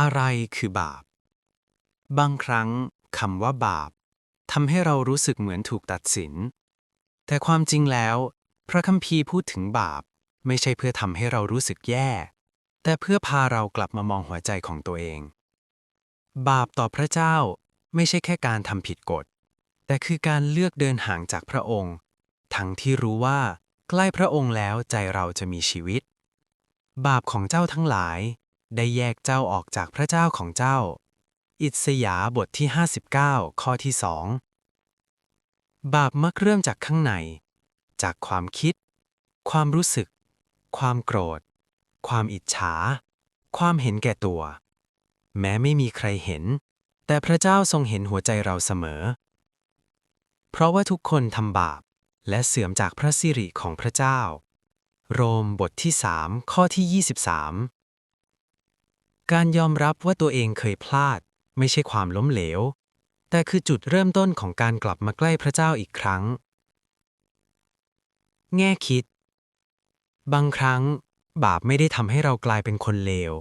อะไรคือบาป บางครั้งคำว่าบาปทำให้เรารู้สึกเหมือนถูกตัดสิน แต่ความจริงแล้ว พระคัมภีร์พูดถึงบาป ไม่ใช่เพื่อทำให้เรารู้สึกแย่ แต่เพื่อพาเรากลับมามองหัวใจของตัวเอง บาปต่อพระเจ้าไม่ใช่แค่การทำผิดกฎ แต่คือการเลือกเดินห่างจากพระองค์ ทั้งที่รู้ว่า ใกล้พระองค์แล้วใจเราจะมีชีวิต บาปของเจ้าทั้งหลาย ได้แยกเจ้าออกจากพระเจ้าของเจ้า อิสยาบทที่ 59 ข้อที่สองบาปมักเริ่มจากข้างใน จากความคิด ความรู้สึก ความโกรธ ความอิจฉา ความเห็นแก่ตัว แม้ไม่มีใครเห็น แต่พระเจ้าทรงเห็นหัวใจเราเสมอ เพราะว่าทุกคนทำบาปและเสื่อมจากพระสิริของพระเจ้า โรมบทที่3ข้อที่ 23 การยอมรับว่าตัวเองเคยพลาด ไม่ใช่ความล้มเหลว แต่คือจุดเริ่มต้นของการกลับมาใกล้พระเจ้าอีกครั้ง แง่คิด บางครั้ง บาปไม่ได้ทำให้เรากลายเป็นคนเลว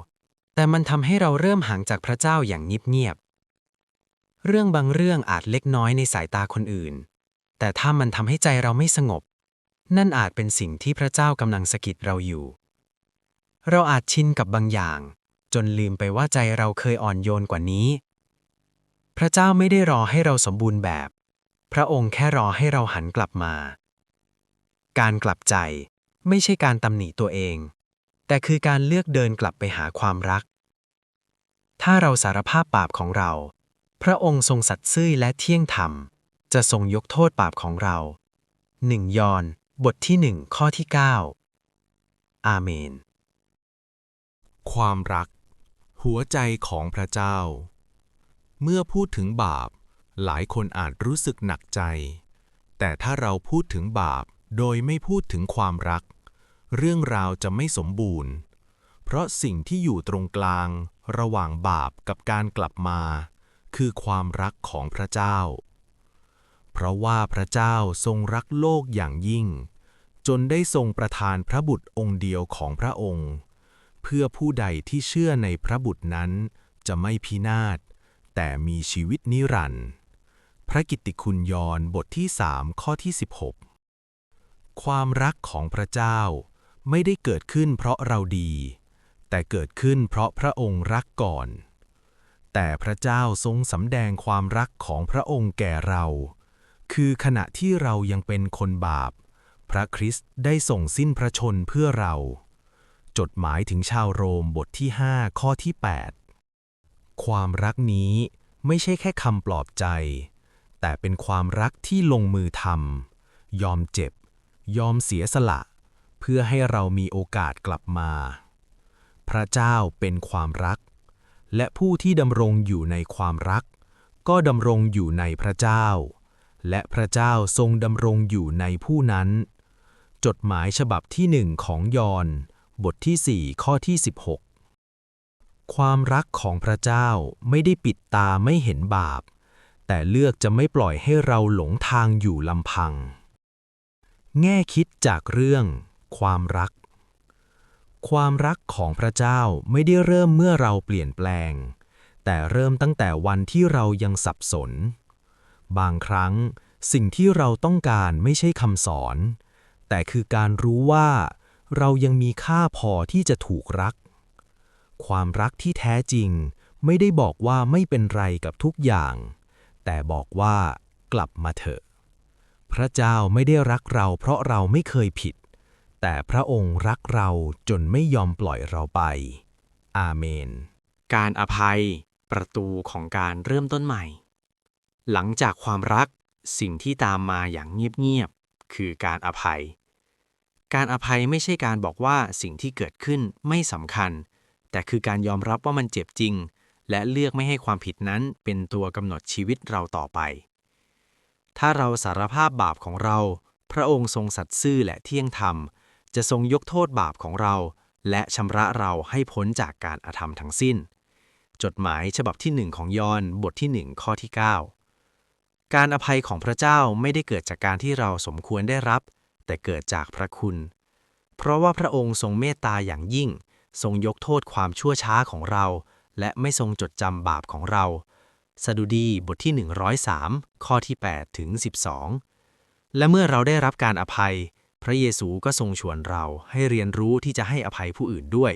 แต่มันทำให้เราเริ่มห่างจากพระเจ้าอย่างเงียบๆเรื่องบางเรื่องอาจเล็กน้อยในสายตาคนอื่น แต่ถ้ามันทำให้ใจเราไม่สงบ นั่นอาจเป็นสิ่งที่พระเจ้ากำลังสะกิดเราอยู่ เราอาจชินกับบางอย่าง จนลืมไปว่าใจเราเคยอ่อนโยนกว่านี้ พระเจ้าไม่ได้รอให้เราสมบูรณ์แบบ พระองค์แค่รอให้เราหันกลับมา การกลับใจไม่ใช่การตำหนิตัวเอง แต่คือการเลือกเดินกลับไปหาความรัก ถ้าเราสารภาพบาปของเรา พระองค์ทรงสัตย์ซื่อและเที่ยงธรรม จะทรงยกโทษบาปของเราหนึ่งยอนบทที่หนึ่งข้อที่ 9 อาเมน ความรัก หัวใจของพระเจ้า เมื่อพูดถึงบาป หลายคนอาจรู้สึกหนักใจ แต่ถ้าเราพูดถึงบาปโดยไม่พูดถึงความรัก เรื่องราวจะไม่สมบูรณ์ เพราะสิ่งที่อยู่ตรงกลาง ระหว่างบาปกับการกลับมา คือความรักของพระเจ้า เพราะว่าพระเจ้าทรงรักโลกอย่างยิ่ง จนได้ทรงประทานพระบุตรองค์เดียวของพระองค์ เพื่อผู้ใดที่เชื่อในพระบุตรนั้นจะไม่พินาศ แต่มีชีวิตนิรันดร์พระกิตติคุณยอนบทที่สามข้อที่ 16 ความรักของพระเจ้าไม่ได้เกิดขึ้นเพราะเราดี แต่เกิดขึ้นเพราะพระองค์รักก่อน แต่พระเจ้าทรงสำแดงความรักของพระองค์แก่เรา คือขณะที่เรายังเป็นคนบาป พระคริสต์ได้ส่งสิ้นพระชนเพื่อเรา จดหมายถึงชาวโรมบทที่ 5 ข้อที่ 8 ความรักนี้ไม่ใช่แค่คำปลอบใจ แต่เป็นความรักที่ลงมือทำยอมเจ็บ ยอมเสียสละ เพื่อให้เรามีโอกาสกลับมา พระเจ้าเป็นความรัก และผู้ที่ดำรงอยู่ในความรัก ก็ดำรงอยู่ในพระเจ้า และพระเจ้าทรงดำรงอยู่ในผู้นั้น จดหมายฉบับที่หนึ่งของยอห์น บทที่ 4 ข้อที่ 16 ความรักของพระเจ้าไม่ได้ปิดตาไม่เห็นบาป แต่เลือกจะไม่ปล่อยให้เราหลงทางอยู่ลำพัง แง่คิดจากเรื่อง ความรัก ความรักของพระเจ้าไม่ได้เริ่มเมื่อเราเปลี่ยนแปลง แต่เริ่มตั้งแต่วันที่เรายังสับสน บางครั้งสิ่งที่เราต้องการไม่ใช่คำสอน แต่คือการรู้ว่า เรายังมีค่าพอที่จะถูกรัก ความรักที่แท้จริง ไม่ได้บอกว่าไม่เป็นไรกับทุกอย่าง แต่บอกว่ากลับมาเถอะ พระเจ้าไม่ได้รักเราเพราะเราไม่เคยผิด แต่พระองค์รักเราจนไม่ยอมปล่อยเราไป อาเมน การอภัย ประตูของการเริ่มต้นใหม่ หลังจากความรักสิ่งที่ตามมาอย่างเงียบๆคือการอภัย การอภัยไม่ใช่การบอกว่าสิ่งที่เกิดขึ้นไม่สำคัญ แต่คือการยอมรับว่ามันเจ็บจริง และเลือกไม่ให้ความผิดนั้นเป็นตัวกำหนดชีวิตเราต่อไป ถ้าเราสารภาพบาปของเรา พระองค์ทรงสัตย์ซื่อและเที่ยงธรรม จะทรงยกโทษบาปของเรา และชำระเราให้พ้นจากการอาธรรมทั้งสิ้น จดหมายฉบับที่หนึ่งของยอห์นบทที่หนึ่งข้อที่ 9 การอภัยของพระเจ้าไม่ได้เกิดจากการที่เราสมควรได้รับ แต่เกิดจากพระคุณ เพราะว่าพระองค์ทรงเมตตาอย่างยิ่ง ทรงยกโทษความชั่วช้าของเรา และไม่ทรงจดจำบาปของเราสดุดีบทที่ 103 ข้อที่ 8 ถึง 12 และเมื่อเราได้รับการอภัย พระเยซูก็ทรงชวนเราให้เรียนรู้ที่จะให้อภัยผู้อื่นด้วย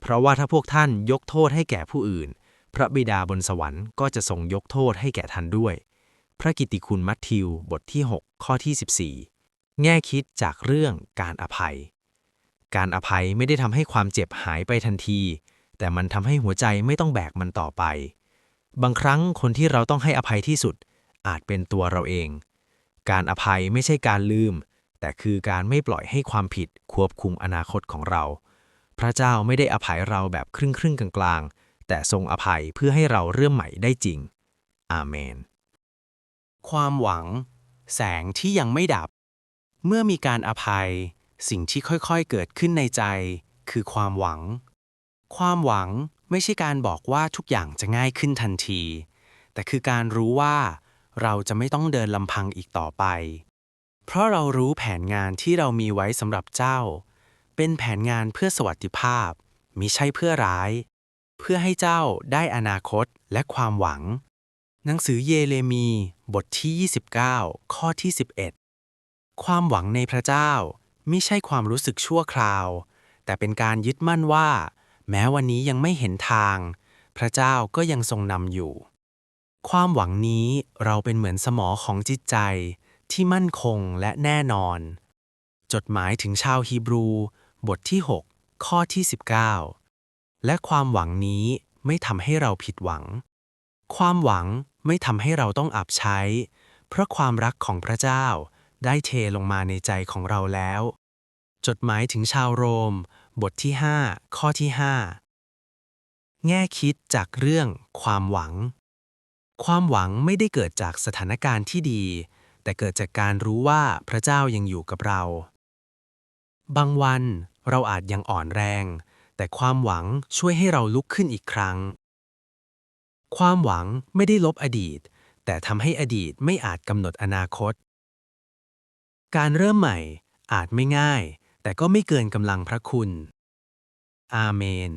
เพราะว่าถ้าพวกท่านยกโทษให้แก่ผู้อื่น พระบิดาบนสวรรค์ก็จะทรงยกโทษให้แก่ท่านด้วย พระกิตติคุณมัทธิวบทที่ 6 ข้อที่ 14 แง่คิดจากเรื่องการอภัย การอภัยไม่ได้ทำให้ความเจ็บหายไปทันที แต่มันทำให้หัวใจไม่ต้องแบกมันต่อไป บางครั้งคนที่เราต้องให้อภัยที่สุด อาจเป็นตัวเราเอง การอภัยไม่ใช่การลืม แต่คือการไม่ปล่อยให้ความผิดควบคุมอนาคตของเรา พระเจ้าไม่ได้อภัยเราแบบครึ่งครึ่งๆกลางๆ แต่ทรงอภัยเพื่อให้เราเริ่มใหม่ได้จริง อาเมน ความหวัง แสงที่ยังไม่ดับ เมื่อมีการอภัย สิ่งที่ค่อยๆเกิดขึ้นในใจ คือความหวัง ความหวังไม่ใช่การบอกว่าทุกอย่างจะง่ายขึ้นทันที แต่คือการรู้ว่า เราจะไม่ต้องเดินลำพังอีกต่อไป เพราะเรารู้แผนงานที่เรามีไว้สำหรับเจ้า เป็นแผนงานเพื่อสวัสดิภาพมิใช่เพื่อร้าย เพื่อให้เจ้าได้อนาคตและความหวัง หนังสือเยเรมี บทที่ 29 ข้อที่11 ความหวังในพระเจ้าไม่ใช่ความรู้สึกชั่วคราว แต่เป็นการยึดมั่นว่า แม้วันนี้ยังไม่เห็นทาง พระเจ้าก็ยังทรงนำอยู่ ความหวังนี้เราเป็นเหมือนสมอของจิตใจที่มั่นคงและแน่นอน จดหมายถึงชาวฮีบรู บทที่ 6 ข้อที่ 19 และความหวังนี้ไม่ทำให้เราผิดหวัง ความหวังไม่ทำให้เราต้องอับใช้ เพราะความรักของพระเจ้า ได้เทลงมาในใจของเราแล้ว จดหมายถึงชาวโรม บทที่ 5 ข้อที่ 5 แง่คิดจากเรื่องความหวัง ความหวังไม่ได้เกิดจากสถานการณ์ที่ดี แต่เกิดจากการรู้ว่าพระเจ้ายังอยู่กับเรา บางวันเราอาจยังอ่อนแรง แต่ความหวังช่วยให้เราลุกขึ้นอีกครั้ง ความหวังไม่ได้ลบอดีต แต่ทำให้อดีตไม่อาจกำหนดอนาคต การเริ่มใหม่อาจไม่ง่าย แต่ก็ไม่เกินกำลังพระคุณ อาเมน